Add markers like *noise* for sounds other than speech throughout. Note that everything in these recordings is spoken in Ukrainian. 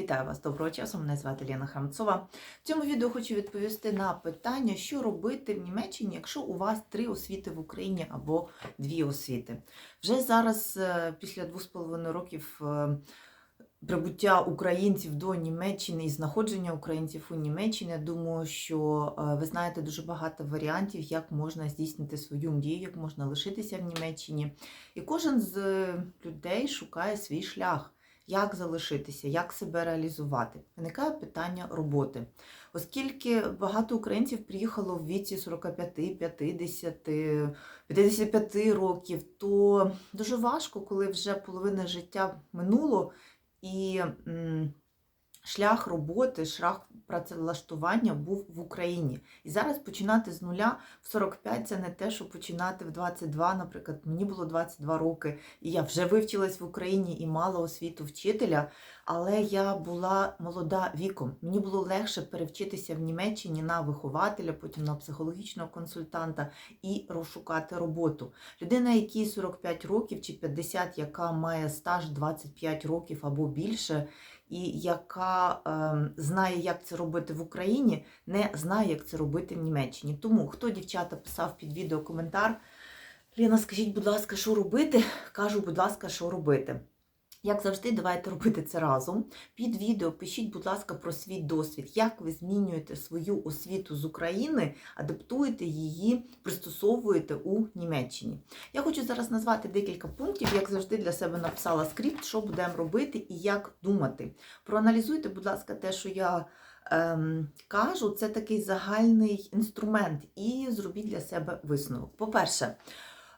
Вітаю вас доброго часу. Мене звати Лена Хамцова. В цьому відео хочу відповісти на питання, що робити в Німеччині, якщо у вас три освіти в Україні або дві освіти. Вже зараз, е, після двох з половиною років е, прибуття українців до Німеччини і знаходження українців у Німеччині, я думаю, що е, ви знаєте дуже багато варіантів, як можна здійснити свою мрію, як можна лишитися в Німеччині. І кожен з людей шукає свій шлях як залишитися, як себе реалізувати. Виникає питання роботи. Оскільки багато українців приїхало в віці 45, 50, 55 років, то дуже важко, коли вже половина життя минуло і шлях роботи, шлях працевлаштування був в Україні. І зараз починати з нуля в 45 це не те, що починати в 22, наприклад, мені було 22 роки, і я вже вивчилась в Україні і мала освіту вчителя, але я була молода віком. Мені було легше перевчитися в Німеччині на вихователя, потім на психологічного консультанта і розшукати роботу. Людина, якій 45 років чи 50, яка має стаж 25 років або більше, і яка е, знає, як це робити в Україні, не знає, як це робити в Німеччині. Тому хто дівчата писав під відео коментар, Ліна, скажіть, будь ласка, що робити? Кажу, будь ласка, що робити. Як завжди, давайте робити це разом. Під відео пишіть, будь ласка, про свій досвід, як ви змінюєте свою освіту з України, адаптуєте її, пристосовуєте у Німеччині. Я хочу зараз назвати декілька пунктів, як завжди для себе написала скрипт, що будемо робити і як думати. Проаналізуйте, будь ласка, те, що я ем, кажу, це такий загальний інструмент, і зробіть для себе висновок. По-перше,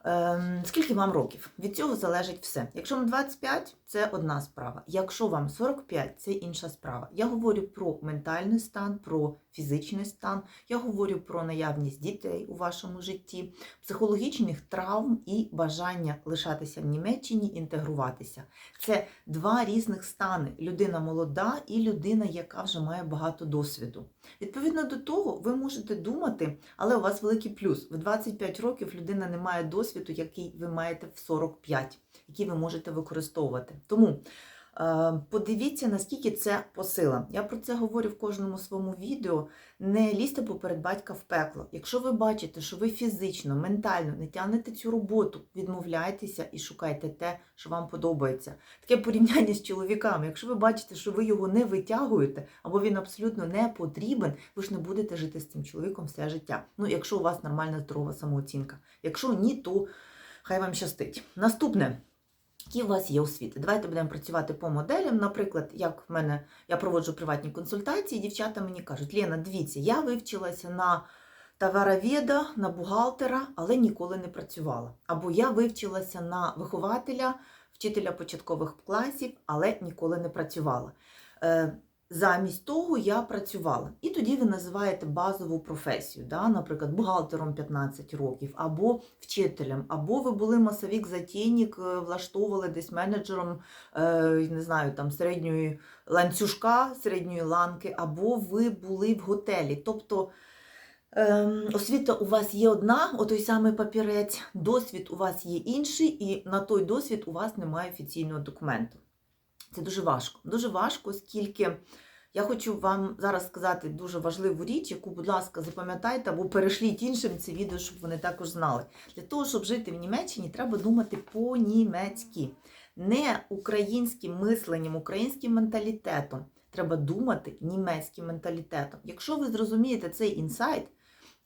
Ем, Скільки вам років? Від цього залежить все. Якщо вам 25, це одна справа. Якщо вам 45, це інша справа. Я говорю про ментальний стан, про фізичний стан, я говорю про наявність дітей у вашому житті, психологічних травм і бажання лишатися в Німеччині, інтегруватися. Це два різних стани: людина молода і людина, яка вже має багато досвіду. Відповідно до того, ви можете думати, але у вас великий плюс. В 25 років людина не має досвіду, який ви маєте в 45, який ви можете використовувати. Тому е, подивіться, наскільки це посила. Я про це говорю в кожному своєму відео. Не лізьте поперед батька в пекло. Якщо ви бачите, що ви фізично, ментально не тягнете цю роботу, відмовляйтеся і шукайте те, що вам подобається. Таке порівняння з чоловіками. Якщо ви бачите, що ви його не витягуєте, або він абсолютно не потрібен, ви ж не будете жити з цим чоловіком все життя. Ну, якщо у вас нормальна здорова самооцінка. Якщо ні, то хай вам щастить. Наступне. Які у вас є освіти? Давайте будемо працювати по моделям. Наприклад, як в мене я проводжу приватні консультації, дівчата мені кажуть, Лена, дивіться, я вивчилася на товароведа, на бухгалтера, але ніколи не працювала. Або я вивчилася на вихователя, вчителя початкових класів, але ніколи не працювала. Е, Замість того я працювала. І тоді ви називаєте базову професію, да? наприклад, бухгалтером 15 років, або вчителем, або ви були масовік затійник влаштовували десь менеджером е, не знаю, там, середньої ланцюжка, середньої ланки, або ви були в готелі. Тобто ем, освіта у вас є одна, отой самий папірець, досвід у вас є інший, і на той досвід у вас немає офіційного документу. Це дуже важко. Дуже важко, оскільки я хочу вам зараз сказати дуже важливу річ, яку, будь ласка, запам'ятайте або перешліть іншим це відео, щоб вони також знали. Для того, щоб жити в Німеччині, треба думати по-німецьки, не українським мисленням, українським менталітетом. Треба думати німецьким менталітетом. Якщо ви зрозумієте цей інсайт,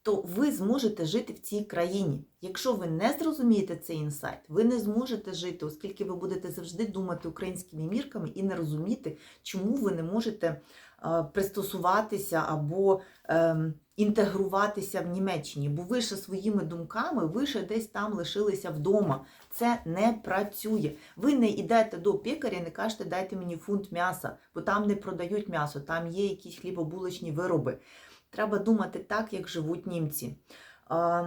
то ви зможете жити в цій країні. Якщо ви не зрозумієте цей інсайт, ви не зможете жити, оскільки ви будете завжди думати українськими мірками і не розуміти, чому ви не можете е, пристосуватися або е, інтегруватися в Німеччині. Бо ви ще своїми думками, ви ще десь там лишилися вдома. Це не працює. Ви не йдете до пекаря і не кажете, дайте мені фунт м'яса, бо там не продають м'ясо, там є якісь хлібобулочні вироби. Треба думати так, як живуть німці. А,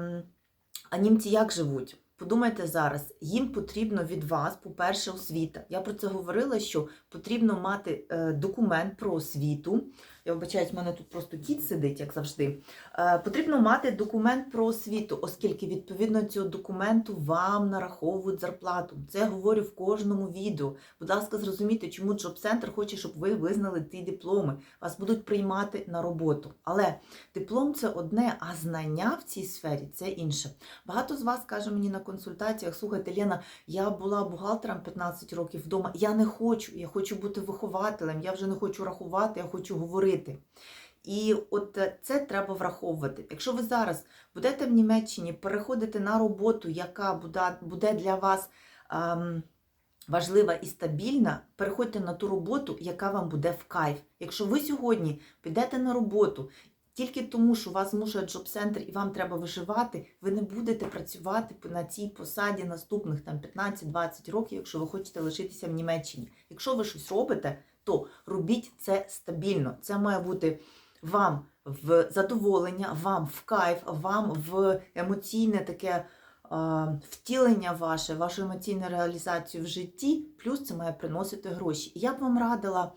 а німці як живуть? Подумайте зараз, їм потрібно від вас, по-перше, освіта. Я про це говорила, що потрібно мати е, документ про освіту, Я вибачаюсь, в мене тут просто кіт сидить, як завжди. Е, Потрібно мати документ про освіту, оскільки відповідно цього документу вам нараховують зарплату. Це я говорю в кожному відео. Будь ласка, зрозумійте, чому Center хоче, щоб ви визнали ці дипломи. Вас будуть приймати на роботу. Але диплом це одне, а знання в цій сфері це інше. Багато з вас каже мені на консультаціях: слухайте, Лена, я була бухгалтером 15 років вдома. Я не хочу, я хочу бути вихователем, я вже не хочу рахувати, я хочу говорити. І от е, це треба враховувати. Якщо ви зараз будете в Німеччині, переходите на роботу, яка буде, для вас ем, важлива і стабільна, переходьте на ту роботу, яка вам буде в кайф. Якщо ви сьогодні підете на роботу тільки тому, що вас змушує джоб-центр і вам треба виживати, ви не будете працювати на цій посаді наступних там 15-20 років, якщо ви хочете лишитися в Німеччині. Якщо ви щось робите, то робіть це стабільно. Це має бути вам в задоволення, вам в кайф, вам в емоційне таке втілення ваше, вашу емоційну реалізацію в житті, плюс це має приносити гроші. Я б вам радила.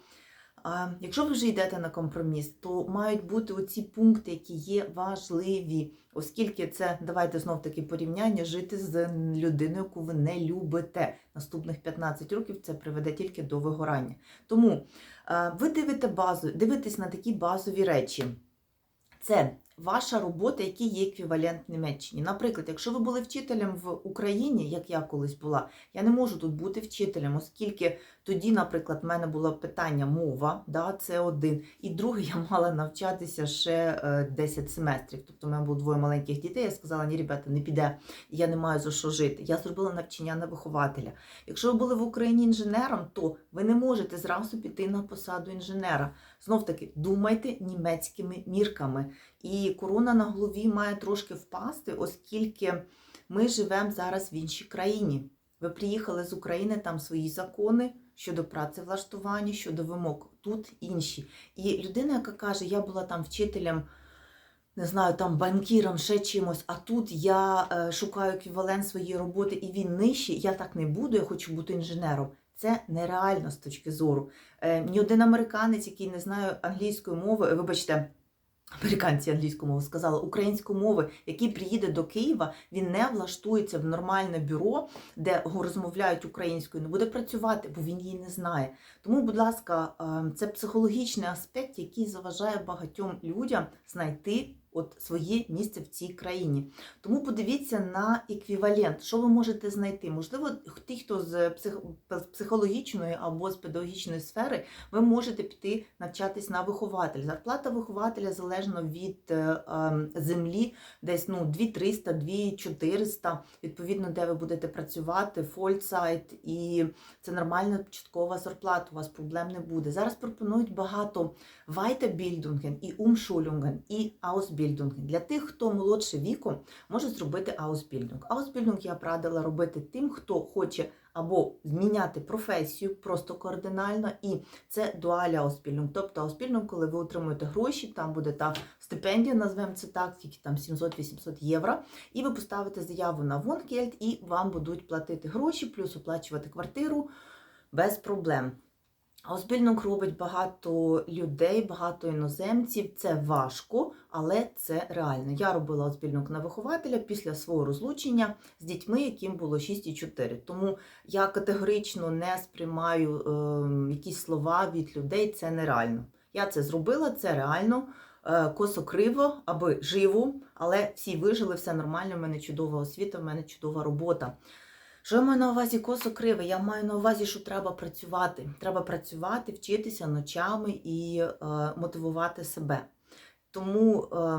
Якщо ви вже йдете на компроміс, то мають бути оці пункти, які є важливі, оскільки це, давайте знов таки порівняння, жити з людиною, яку ви не любите. Наступних 15 років це приведе тільки до вигорання. Тому ви дивите базу, дивитесь на такі базові речі. Це ваша робота, який є еквівалент Німеччині. Наприклад, якщо ви були вчителем в Україні, як я колись була, я не можу тут бути вчителем, оскільки тоді, наприклад, в мене було питання мова, да, це один. І друге, я мала навчатися ще е, 10 семестрів. Тобто, в мене було двоє маленьких дітей. Я сказала, ні, ребята, не піде, я не маю за що жити. Я зробила навчання на вихователя. Якщо ви були в Україні інженером, то ви не можете зразу піти на посаду інженера. Знов таки, думайте німецькими мірками. І корона на голові має трошки впасти, оскільки ми живемо зараз в іншій країні. Ви приїхали з України, там свої закони щодо працевлаштування, щодо вимог. Тут інші. І людина, яка каже, я була там вчителем, не знаю, там банкіром, ще чимось, а тут я е, шукаю еквівалент своєї роботи і він нижчий, я так не буду, я хочу бути інженером. Це нереально з точки зору. Е, ні один американець, який не знає англійської мови, вибачте, американці англійську мову сказали, української мови, який приїде до Києва, він не влаштується в нормальне бюро, де розмовляють українською, не буде працювати, бо він її не знає. Тому, будь ласка, е, це психологічний аспект, який заважає багатьом людям знайти от своє місце в цій країні. Тому подивіться на еквівалент, що ви можете знайти. Можливо, ті, хто з психологічної або з педагогічної сфери, ви можете піти навчатись на вихователя. Зарплата вихователя залежно від е, е, землі, десь ну 2300, 2400, відповідно, де ви будете працювати, фольцайт, і це нормальна початкова зарплата. У вас проблем не буде. Зараз пропонують багато Weiterbildungen і Umschulungen, і Ausbildungen. Для тих, хто молодше віком, може зробити Ausbildung. Ausbildung я б робити тим, хто хоче або зміняти професію просто кардинально, і це дуаля Ausbildung. Тобто Ausbildung, коли ви отримуєте гроші, там буде та стипендія, назвемо це так, тільки там 700-800 євро, і ви поставите заяву на Вонгельд, і вам будуть платити гроші, плюс оплачувати квартиру без проблем. Ausbildung робить багато людей, багато іноземців. Це важко, але це реально. Я робила Ausbildung на вихователя після свого розлучення з дітьми, яким було 6,4. Тому я категорично не сприймаю е, якісь слова від людей. Це нереально. Я це зробила, це реально. Е, Косо криво, аби живо, але всі вижили, все нормально. в мене чудова освіта, в мене чудова робота. Що я маю на увазі косо криве? Я маю на увазі, що треба працювати. Треба працювати, вчитися ночами і е, мотивувати себе. Тому, е,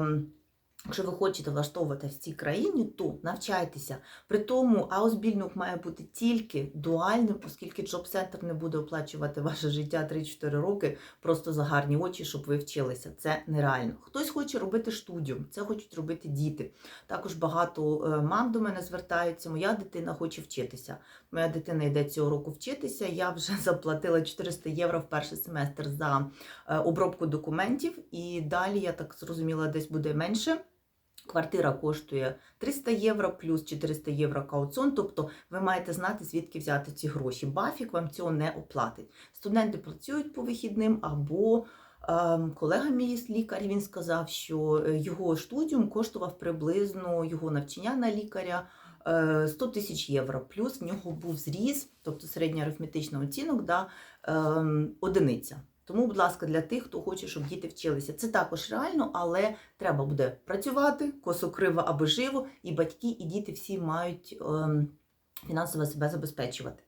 якщо ви хочете влаштовувати в цій країні, то навчайтеся. При тому аусбільнук має бути тільки дуальним, оскільки джоб-центр не буде оплачувати ваше життя 3-4 роки просто за гарні очі, щоб ви вчилися. Це нереально. Хтось хоче робити студію, це хочуть робити діти. Також багато е, мам до мене звертаються. Моя дитина хоче вчитися. Моя дитина йде цього року вчитися. Я вже *laughs* заплатила 400 євро в перший семестр за е, обробку документів, і далі я так зрозуміла, десь буде менше. Квартира коштує 300 євро плюс 400 євро кауціон, тобто ви маєте знати, звідки взяти ці гроші. Бафік вам цього не оплатить. Студенти працюють по вихідним або Ем, Колега мій лікар він сказав, що е, його студіум коштував приблизно його навчання на лікаря е, 100 тисяч євро. Плюс в нього був зріз, тобто середній арифметичний оцінок, да, ем, одиниця. Тому, будь ласка, для тих, хто хоче, щоб діти вчилися. Це також реально, але треба буде працювати, косо криво аби живо, і батьки, і діти всі мають ем, фінансово себе забезпечувати.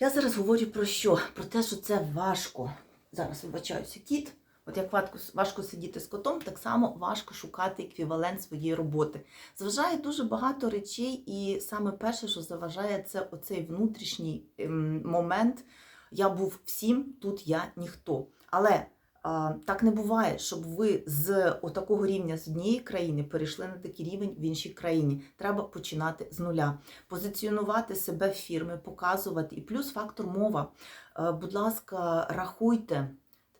Я зараз говорю про що? Про те, що це важко. Зараз вибачаюся, кіт. От як важко, важко сидіти з котом, так само важко шукати еквівалент своєї роботи. Зважає дуже багато речей, і саме перше, що заважає, це оцей внутрішній ем, момент. Я був всім, тут я ніхто. Але а, так не буває, щоб ви з отакого рівня з однієї країни перейшли на такий рівень в іншій країні. Треба починати з нуля, позиціонувати себе в фірми, показувати. І плюс фактор мова. Е, Будь ласка, рахуйте.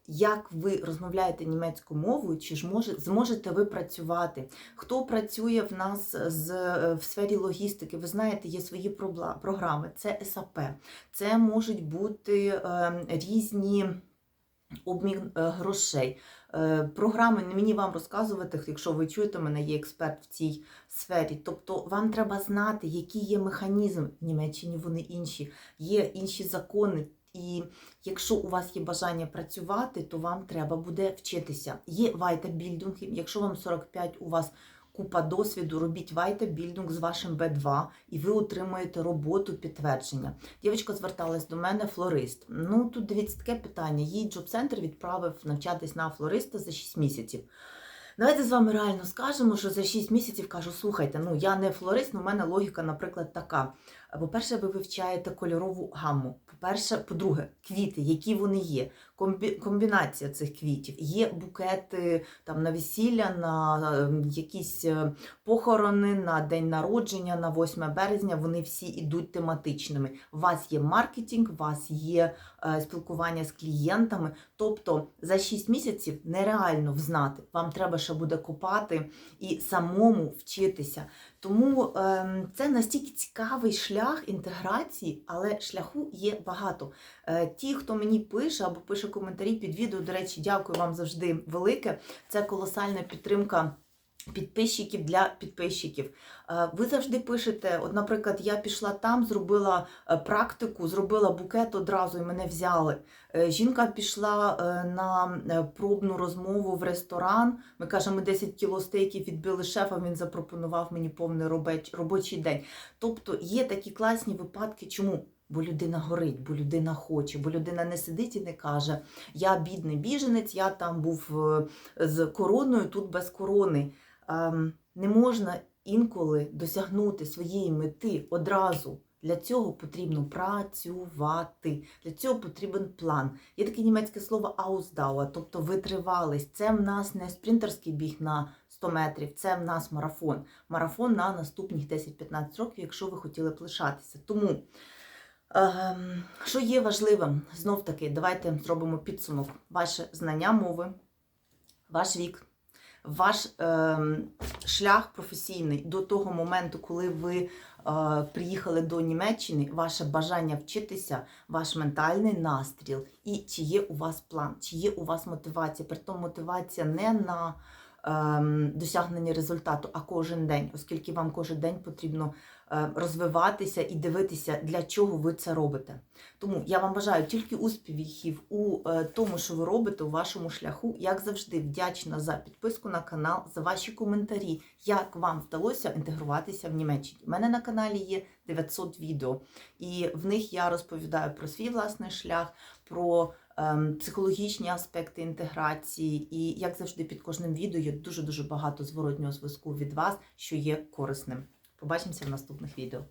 Як ви розмовляєте німецькою мовою, чи ж може зможете ви працювати? Хто працює в нас з е, в сфері логістики? Ви знаєте, є свої програми. Це САП, це можуть бути е, різні обмін е, грошей. Е, Програми не мені вам розказувати, якщо ви чуєте, мене є експерт в цій сфері. Тобто вам треба знати, який є механізм в Німеччині, вони інші, є інші закони. І якщо у вас є бажання працювати, то вам треба буде вчитися. Є вайтабільдинги, якщо вам 45, у вас купа досвіду, робіть вайтабільдинг з вашим Б2, і ви отримуєте роботу підтвердження. Дівчинка зверталась до мене, флорист. Ну тут дивіться таке питання. Їй джоб-центр відправив навчатись на флориста за 6 місяців. Давайте з вами реально скажемо, що за 6 місяців кажу, слухайте, ну я не флорист, але в мене логіка, наприклад, така. По-перше, ви вивчаєте кольорову гамму. По-перше, по-друге, квіти, які вони є, комбі- комбінація цих квітів. Є букети там на весілля, на е, якісь е, похорони, на день народження, на 8 березня. Вони всі ідуть тематичними. У вас є маркетинг, у вас є е, спілкування з клієнтами. Тобто за 6 місяців нереально взнати. Вам треба ще буде копати і самому вчитися. Тому ем, це настільки цікавий шлях інтеграції, але шляху є багато. Е, ті, хто мені пише або пише коментарі під відео, до речі, дякую вам завжди велике. Це колосальна підтримка. Підписчиків для підписчиків. Е, Ви завжди пишете, от, наприклад, я пішла там, зробила е, практику, зробила букет одразу і мене взяли. Е, Жінка пішла на пробну розмову в ресторан. Ми кажемо, 10 кіло стейків відбили шефа, він запропонував мені повний робочий день. Тобто є такі класні випадки. Чому? Бо людина горить, бо людина хоче, бо людина не сидить і не каже: Я бідний біженець, я там був з короною, тут без корони. Ем, Не можна інколи досягнути своєї мети одразу. Для цього потрібно працювати. Для цього потрібен план. Є таке німецьке слово Ausdauer, тобто витривалість. Це в нас не спринтерський біг на 100 метрів, це в нас марафон. Марафон на наступних 10-15 років, якщо ви хотіли б лишатися. Тому, ем, що є важливим, знов таки, давайте зробимо підсумок. Ваше знання мови, ваш вік, ваш е, шлях професійний до того моменту, коли ви е, приїхали до Німеччини, ваше бажання вчитися, ваш ментальний настріл, і чи є у вас план, чи є у вас мотивація. Притом мотивація не на е, досягнення результату, а кожен день, оскільки вам кожен день потрібно розвиватися і дивитися, для чого ви це робите. Тому я вам бажаю тільки успіхів у е, тому, що ви робите у вашому шляху. Як завжди, вдячна за підписку на канал, за ваші коментарі, як вам вдалося інтегруватися в Німеччині. У мене на каналі є 900 відео, і в них я розповідаю про свій власний шлях, про ем, психологічні аспекти інтеграції. І як завжди, під кожним відео є дуже дуже багато зворотнього зв'язку від вас, що є корисним. Побачимося в наступних відео.